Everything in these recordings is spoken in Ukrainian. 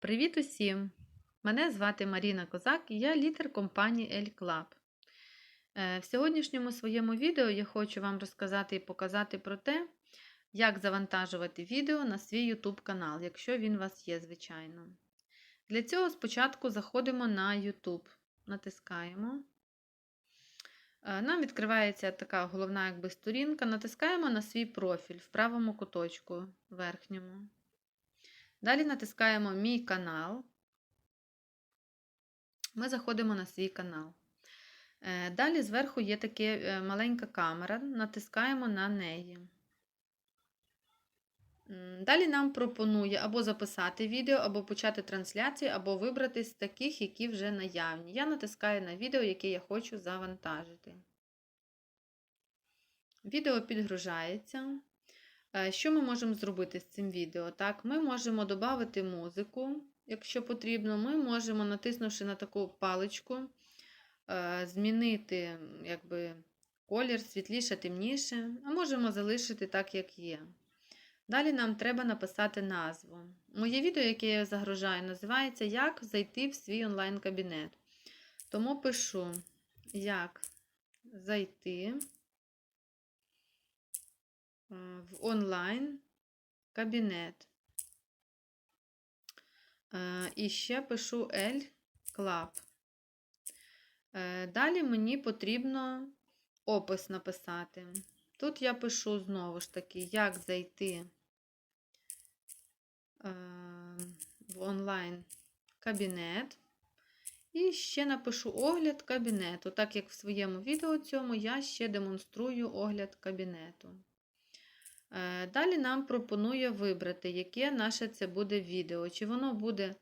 Привіт усім! Мене звати Маріна Козак і я лідер компанії L Club. Е, В сьогоднішньому своєму відео я хочу вам розказати і показати про те, як завантажувати відео на свій YouTube канал, якщо він у вас є, звичайно. Для цього спочатку заходимо на YouTube, натискаємо. Е, Нам відкривається така головна якби, сторінка, натискаємо на свій профіль в правому куточку верхньому. Далі натискаємо Мій канал. Ми заходимо на свій канал. Е, Далі зверху є така маленька камера, натискаємо на неї. Далі нам пропонує або записати відео, або почати трансляцію, або вибрати з таких, які вже наявні. Я натискаю на відео, яке я хочу завантажити. Відео підгружається. Е, Що ми можемо зробити з цим відео? Так, Ми можемо додати музику, якщо потрібно. Ми можемо, натиснувши на таку паличку, е, змінити якби, колір, світліше, темніше, а можемо залишити так, як є. Далі нам треба написати назву. Моє відео, яке я загружаю, називається Як зайти в свій онлайн-кабінет. Тому пишу, як зайти в онлайн кабінет. І ще пишу L Club. Е, Далі мені потрібно опис написати. Тут я пишу знову ж таки, як зайти е, в онлайн кабінет. І ще напишу огляд кабінету. Так як в своєму відео цьому я ще демонструю огляд кабінету. Е, Далі нам пропонує вибрати, яке наше це буде відео. Чи воно буде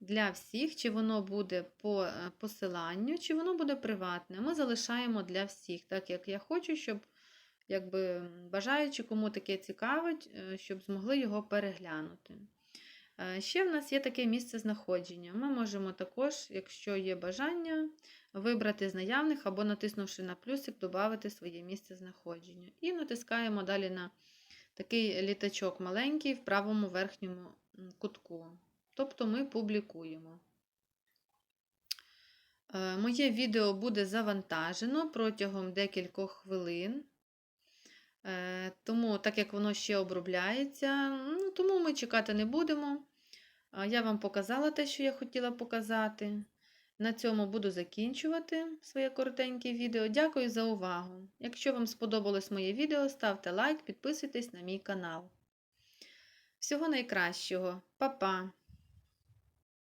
для всіх, чи воно буде по е, посиланню, чи воно буде приватне. Ми залишаємо для всіх, так як я хочу, щоб якби, бажаючи, кому таке цікавить, е, щоб змогли його переглянути. Ще в нас є таке місце знаходження. Ми можемо також, якщо є бажання, вибрати з наявних або натиснувши на плюсик, додати своє місце знаходження. І натискаємо далі на такий літачок маленький в правому верхньому кутку. Тобто ми публікуємо. Моє відео буде завантажено протягом декількох хвилин. Тому, так як воно ще обробляється, ну, тому ми чекати не будемо. Я вам показала те, що я хотіла показати. На цьому буду закінчувати своє коротеньке відео. Дякую за увагу! Якщо вам сподобалось моє відео, ставте лайк, підписуйтесь на мій канал. Всього найкращого, Па-па!